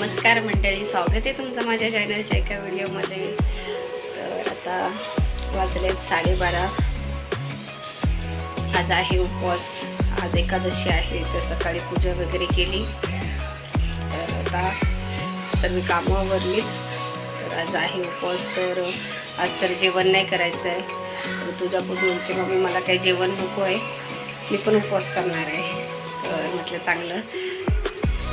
नमस्कार मंडळी स्वागत आहे तुमचं माझ्या चॅनलच्या एका व्हिडिओमध्ये तर आता वाजले साडेबारा. आज आहे उपवास. आज एकादशी आहे तर सकाळी पूजा वगैरे केली. तर आता सर्व कामं आवरलीत तर आज आहे उपवास तर आज तर जेवण नाही करायचं आहे तर तुझ्या बोलते मम्मी मला काही जेवण नको आहे. मी पण उपवास करणार आहे. तर म्हटलं चांगलं.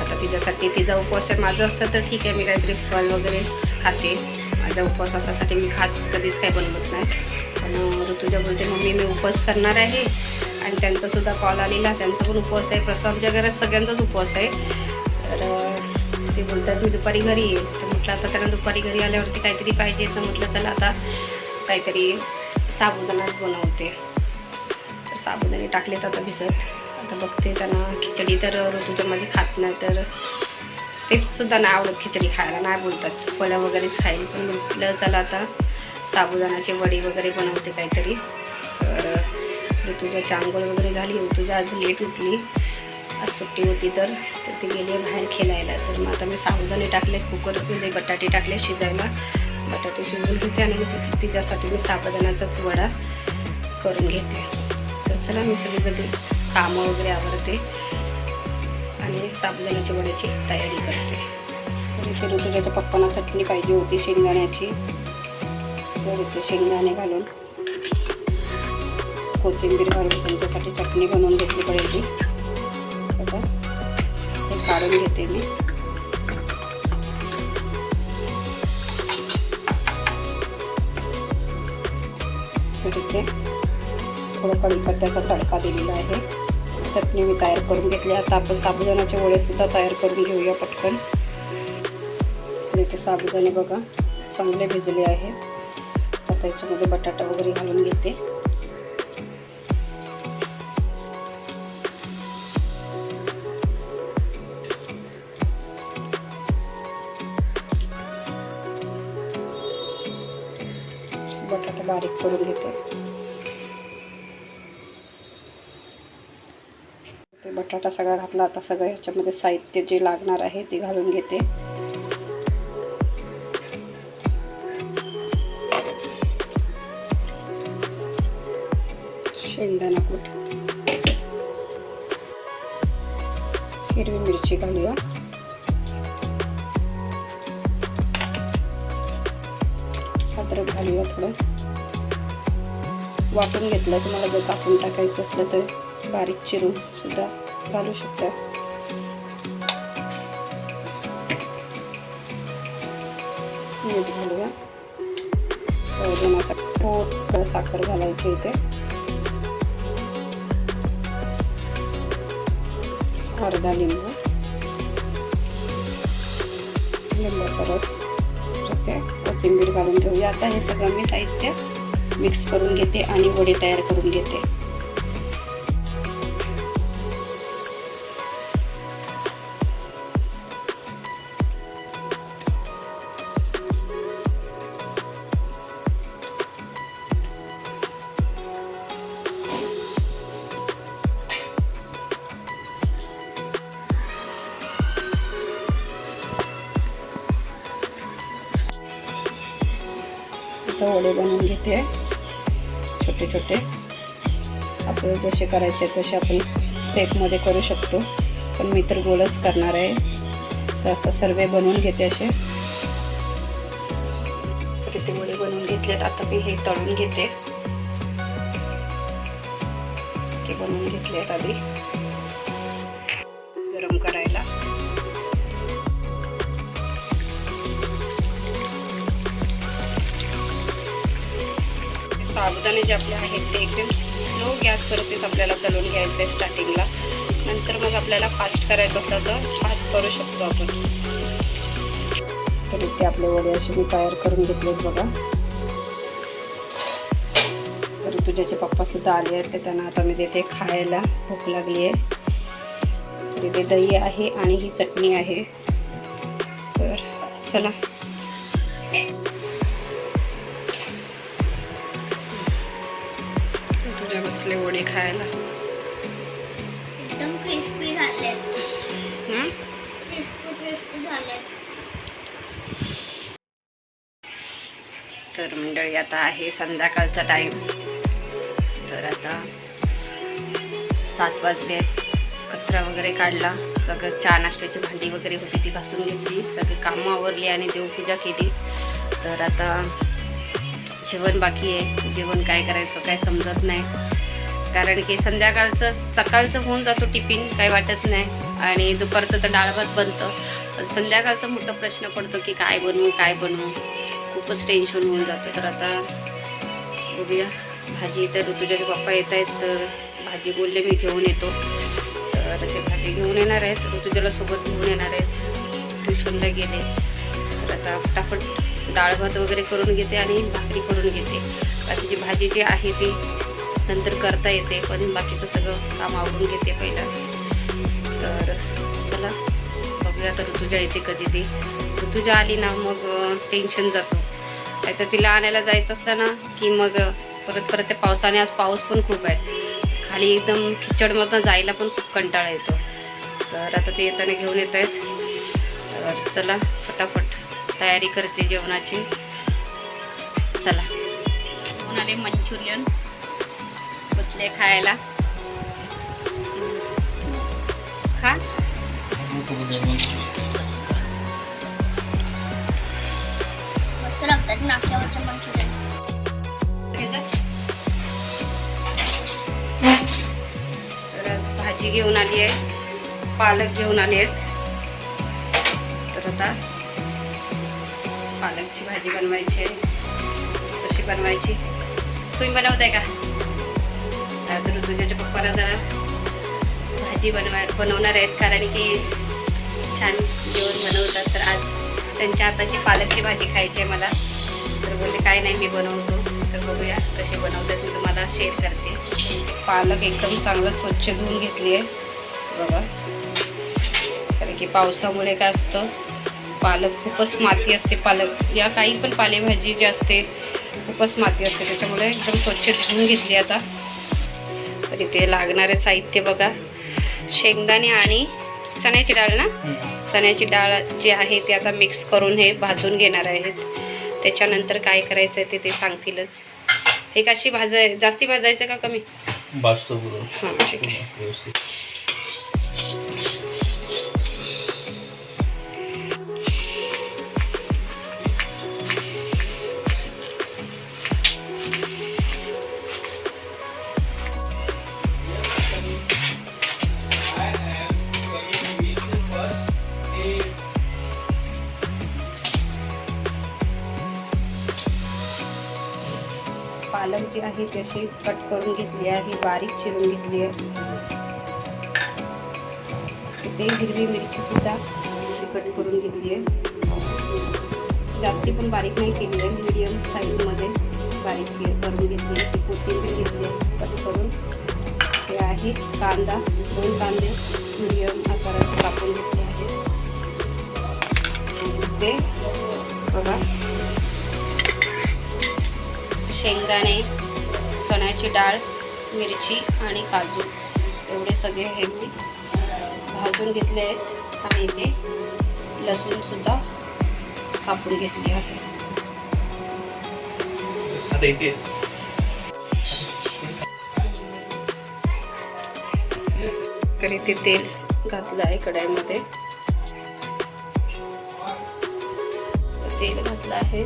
आता तिच्यासाठी तिचा उपवास आहे. माझं असतं तर ठीक आहे मी काहीतरी फळ वगैरेच खाते. माझ्या उपवासासाठी मी खास कधीच काही बनवत नाही. पण ऋतुजा बोलते मम्मी मी उपवास करणार आहे. आणि त्यांचासुद्धा कॉल आलेला. त्यांचा पण उपवास आहे. प्रसादच्या घरात सगळ्यांचाच उपवास आहे. तर ते बोलतात मी दुपारी घरी येईल. तर म्हटलं आता त्यांना दुपारी घरी आल्यावरती काहीतरी पाहिजे. तर म्हटलं चला आता काहीतरी साबुदाणाच बनवते. तर साबुदाणे टाकलेत आता भिजत. आता बघते त्यांना खिचडी तर ऋतू तर माझी खात नाही तर ते सुद्धा नाही आवडत खिचडी खायला नाही बोलतात. फळं वगैरेच खाईल. पण म्हटलं चला आता साबुदाणाचे वडी वगैरे बनवते काहीतरी. तर ऋतुजाची आंघोळ वगैरे झाली. ऋतुजा आज लेट उठली. आज सुट्टी होती तर तर ती गेली बाहेर खेळायला. तर मग आता मी साबुदाणे टाकले कुकरमध्ये बटाटे टाकले शिजायला. बटाटे शिजवून घेते आणि मग तिच्यासाठी मी साबुदाण्याचाच वडा करून घेते. तर चला मी सगळी सगळी कामं वगैरे आवडते आणि साबुदाण्याच्या वड्याची तयारी करते. तर तुझ्या ऋतुजाच्या पप्पांना चटणी पाहिजे होती शेंगदाण्याची. तर इथे शेंगदाणे घालून कोथिंबीर घालून त्यांच्यासाठी चटणी बनवून घेतली पाहिजे. आता हे काढून घेते मी. तर इथे थोडं कढीपत्त्याचा तडका दिलेला आहे. चटणी मी तयार करून घेतली. आता आपण साबुदाण्याचे वडेसुद्धा तयार करून घेऊया पटकन. तर इथे साबुदाणे बघा, चांगले भिजले आहेत. आता याच्यामध्ये बटाटा वगैरे घालून घेते. बटाटा बारीक करून घेते. बटाटा सगळा घातला. आता सगळं ह्याच्यामध्ये साहित्य जे लागणार आहे ते घालून घेते. शेंगदाणा कूट. हिरवी मिरची घालूया. अद्रक घालूया थोडं. वाटून घेतलं तुम्हाला जर कापून टाकायचं असलं तर बारीक चिरून सुद्धा. घालू शकता मीठ घालूया थोडं साखर घालायची इथे अर्धा लिंबू लिंबाचा रस ते कोथिंबीर घालून ठेवूया आता हे सगळं मी साहित्य मिक्स करून घेते आणि वडे तयार करून घेते वडे घेते छोटे छोटे. आपल्याला जसे करायचे तसे आपण सेपमध्ये करू शकतो. पण मी तर गोलच करणार आहे. तर आता सर्व बनवून घेते असे. तर इथे बनवून घेतलेत आता मी हे तळून घेते. ते बनवून घेतले आहेत आधी. साबुदाणे जे आपले आहेत ते एकदम स्लो गॅसवरतीच आपल्याला तळून घ्यायचं आहे स्टार्टिंगला नंतर मग आपल्याला फास्ट करायचं असलं तर फास्ट करू शकतो आपण. तर इथे आपले वडे असे मी तयार करून घेतलेत बघा. तर तुझ्याचे पप्पासुद्धा आले आहेत ते त्यांना आता मी देते खायला. भूक लागली आहे. तिथे दही आहे आणि ही चटणी आहे. तर चला. बसले वडे खायला. एकदम क्रिस्पी झाले? क्रिस्पी क्रिस्पी झाले झाले. तर मंडळी आता आहे संध्याकाळचा टाईम तर आता सात वाजले आहेत. कचरा वगैरे काढला. सगळं चहा नाश्त्याची भांडी वगैरे होती ती घासून घेतली. सगळी कामं आवरली आणि देवपूजा केली. तर आता जेवण बाकी आहे. जेवण काय करायचं काय समजत नाही. कारण की संध्याकाळचं सकाळचं होऊन जातो टिफिन काही वाटत नाही. आणि दुपारचं तर डाळ भात बनतं. पण संध्याकाळचा मोठा प्रश्न पडतो की काय बनवू काय बनवू? खूपच टेन्शन होऊन जातं. तर आता बघूया. भाजी तर ऋतुजाचे पप्पा येत आहेत तर भाजी बोलले मी घेऊन येतो. तर ते भाजी घेऊन येणार आहेत. ऋतुजाला सोबत घेऊन येणार आहेत. ट्युशनला गेले. तर आता फटाफट डाळ भात वगैरे करून घेते आणि भाकरी करून घेते. बाकीची भाजी जी आहे ती नंतर करता येते पण बाकीचं सगळं काम आवडून घेते पहिलं. तर चला बघूया आता ऋतुजा येते कधी ती. ऋतुजा आली ना मग टेन्शन जातो. नाहीतर तिला आणायला जायचं असलं ना की मग परत परत त्या पावसाने आज पाऊस पण खूप आहे. खाली एकदम खिचडमधनं जायला पण खूप कंटाळा येतो. तर आता ते येताना घेऊन येत आहेत. तर चला फटाफट तयारी करते जेवणाची. चला. कोण आले? मंचुरियन. बसले खायला. खा. मस्त लागतात नाक्यावरच्या मंचुरियन. तर आज भाजी घेऊन आली आहे. पालक घेऊन आली आहेत. तर आता पालकची भाजी बनवायची आहे. कशी बनवायची? तुम्ही बनवताय का? आज ऋतुजाच्या पप्पाला जरा भाजी बनवा बनवणार आहेत. कारण की छान जेवण बनवतात. तर आज त्यांच्या हाताची पालकची भाजी खायची आहे मला. तर बोलले काय नाही मी बनवतो. तर बघूया कसे बनवतात. मी तुम्हाला शेअर करते. पालक एकदम चांगलं स्वच्छ धुवून घेतली आहे. बघा. कारण की पावसामुळे काय असतं पालक खूपच माती असते. पालक या काही पण पालेभाजी जी असते खूपच माती असते. त्याच्यामुळे एकदम स्वच्छ धुवून घेतली आता. तर इथे लागणारे साहित्य बघा. शेंगदाणे आणि चण्याची डाळ ना? चण्याची डाळ जी आहे ती आता मिक्स करून हे भाजून घेणार आहेत. त्याच्यानंतर काय करायचं आहे ते ते सांगतीलच. हे कशी भाजाय जास्ती भाजायचं का कमी? भाजतो हां ठीक आहे. आहे ती अशी कट करून घेतली आहे बारीक चिरून घेतली आहे. ते हिरवी मिरची सुद्धा कट करून घेतली आहे. जास्ती पण बारीक नाही केली आहे मिडियम साईजमध्ये बारीक करून घेतली आहे. ती कोथिंबीर घेतली आहे कट करून हे आहे कांदा दोन कांदे मिडियम आकाराचे कापून घेतले आहे. ते बघा. शेंगदाणे चण्याची डाळ मिरची आणि काजू. एवढे सगळे हे मी भाजून घेतले आहेत. आणि इथे लसूणसुद्धा कापून घेतले आहे. आता इथे. तर इथे तेल घातलं आहे कढाईमध्ये. तेल घातलं आहे.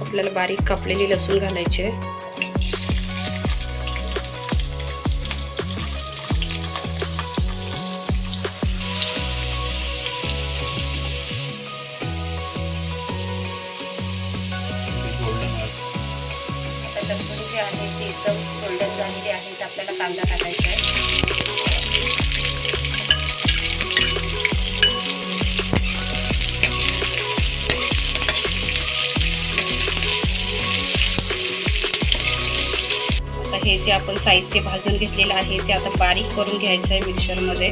आपल्याला बारीक कापलेली लसूण घालायची आहे. आपल्याला कांदा टाकायचा आहे. आता हे जे आपण साहित्य भाजून घेतलेलं आहे ते आता बारीक करून घ्यायचं आहे मिक्सरमध्ये.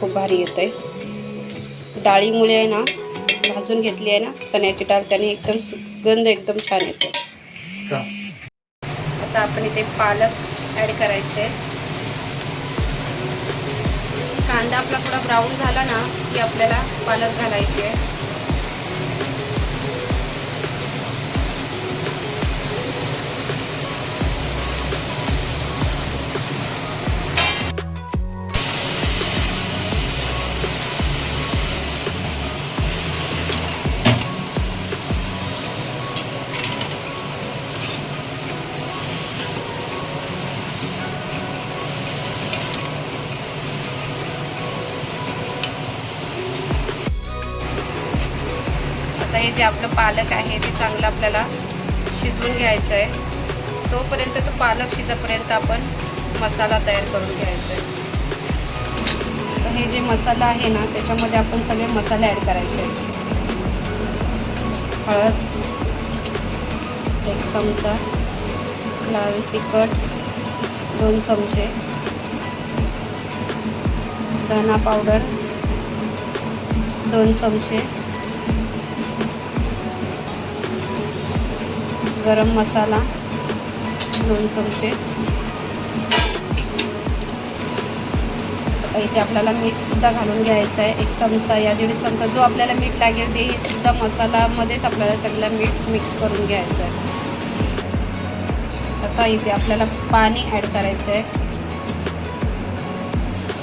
खूप भारी येत आहे डाळीमुळे आहे ना भाजून घेतली आहे ना चण्याची डाळ त्याने एकदम सुगंध एकदम छान येतो आता आपण इथे पालक ॲड करायचे. कांदा आपला थोडा ब्राऊन झाला ना की आपल्याला पालक घालायची आहे. जे आपलं पालक आहे ते चांगलं आपल्याला शिजवून घ्यायचं आहे. तोपर्यंत तो पालक शिजेपर्यंत आपण मसाला तयार करून घ्यायचा आहे. तर हे जे मसाला आहे ना त्याच्यामध्ये आपण सगळे मसाले ॲड करायचे आहेत. हळद एक चमचा लाल तिखट दोन चमचे धना पावडर दोन चमचे गरम मसाला दोन चमचे. इथे आपल्याला मीठसुद्धा घालून घ्यायचं आहे. एक चमचा या दीड चमचा जो आपल्याला मीठ लागेल ते सुद्धा मसालामध्येच आपल्याला सगळं मीठ मिक्स करून घ्यायचं आहे. आता इथे आपल्याला पाणी ॲड करायचं आहे.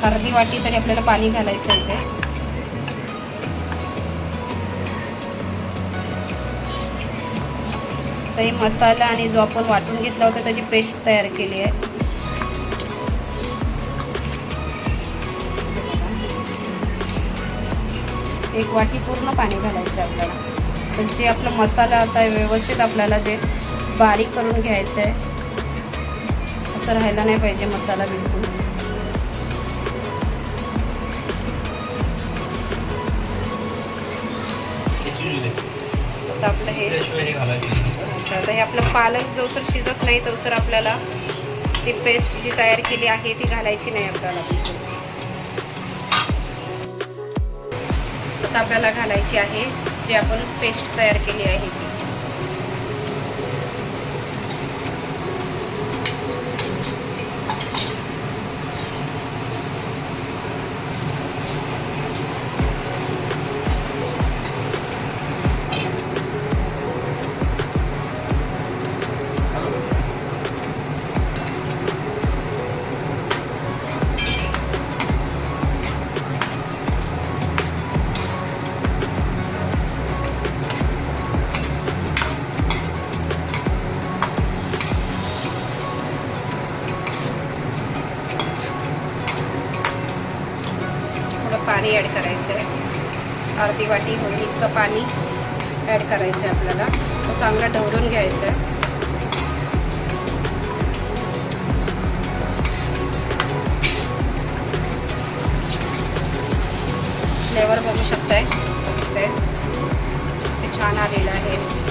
अर्धी वाटी तरी आपल्याला पाणी घालायचं आहे इथे. तर हे मसाला आणि जो आपण वाटून घेतला होता त्याची पेस्ट तयार केली आहे. एक वाटी पूर्ण पाणी घालायचं आहे आपल्याला. तर जे आपला मसाला आता व्यवस्थित आपल्याला जे बारीक करून घ्यायचं आहे असं राहायला नाही पाहिजे मसाला बिलकुल. आता आपलं हे घ्यायचं हे आता हे आपलं पालक जोसर शिजत नाही तोसर आपल्याला ती पेस्ट जी तयार केली आहे ती घालायची नाही आपल्याला. आता आपल्याला घालायची आहे जी आपण पेस्ट तयार केली आहे ती. इतकं पाणी ॲड करायचं आहे आपल्याला. तो चांगला ढवरून घ्यायचं आहे. फ्लेवर बघू शकताय? ते ते छान आलेलं आहे.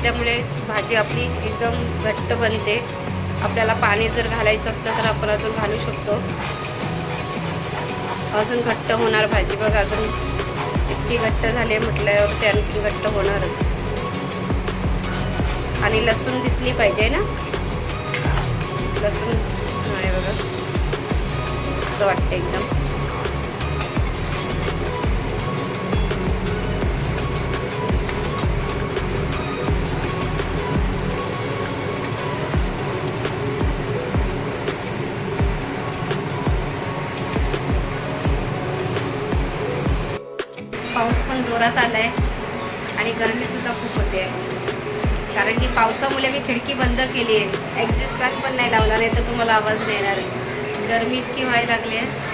असल्यामुळे भाजी आपली एकदम घट्ट बनते. आपल्याला पाणी जर घालायचं असलं तर आपण अजून घालू शकतो. अजून घट्ट होणार भाजी बघ अजून इतकी घट्ट झाली म्हटल्यावर ते आणखी घट्ट होणारच. आणि लसूण दिसली पाहिजे ना? लसूण आहे बघा. मस्त वाटते एकदम. जोरात आलाय. आणि गरमीसुद्धा खूप होते कारण की पावसामुळे मी खिडकी बंद केली आहे ॲडजस्ट फॅन पण नाही लावला नाही तर तुम्हाला आवाज नाही येणार. आहे गरमी इतकी व्हायला लागली आहे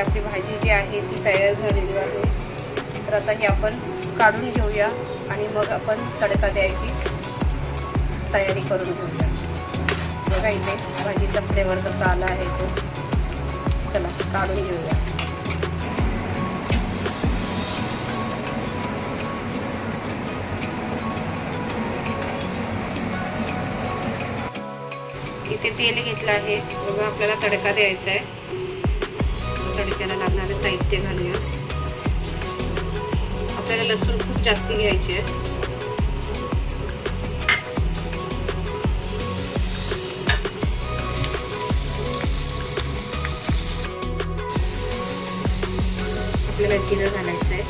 आपली भाजी जी आहे ती तयार झालेली आहे. तर आता हे आपण काढून घेऊया आणि मग आपण तडका द्यायची तयारी करून घेऊया. बघा इथे भाजीचा फ्लेवर कसा आला आहे तो. चला काढून घेऊया. इथे तेल घेतलं आहे. बघा आपल्याला तडका द्यायचा आहे. तडक्याला लागणारे साहित्य घालूया. आपल्याला लसूण खूप जास्ती घ्यायचे. आहे आपल्याला जिरं घालायचं आहे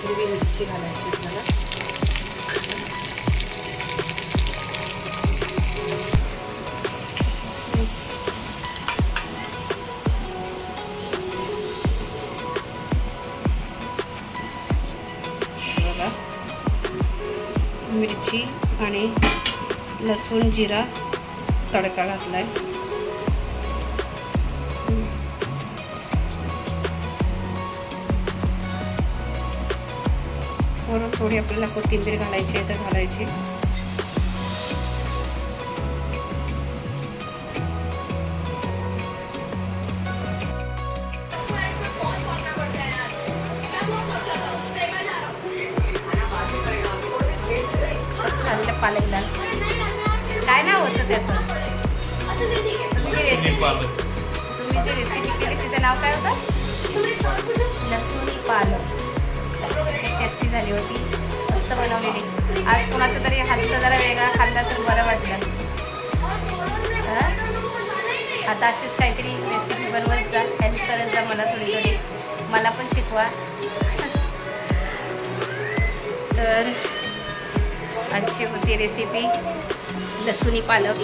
हिरवी मिरची घालायची आपल्याला. लसूण जिरा तडका घातलाय. वरून थोडी आपल्याला कोथिंबीर घालायची आहे तर घालायची. होतं त्याचं. तुम्ही जी रेसिपी तुम्ही जी रेसिपी केली तिचं नाव काय होतं? लसुणी पालक. टेस्टी झाली होती. मस्त बनवलेली. आज कोणाचा तरी हातचा जरा वेगळा खाल्ला तर बरं वाटलं. हं? आता अशीच काहीतरी रेसिपी बनवत जा. हेल्प करत जा मला थोडी थोडी. मला पण शिकवा. तर आजची होती रेसिपी लसुणी पालक.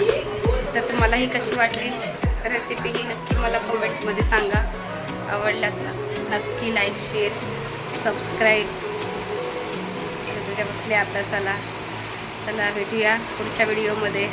तर तुम्हाला ही कशी वाटली? रेसिपी ही नक्की मला कमेंटमध्ये सांगा. आवडल्यात ना? नक्की लाईक शेअर सबस्क्राईब तुझ्या बसल्या अभ्यासाला चला भेटूया पुढच्या व्हिडिओमध्ये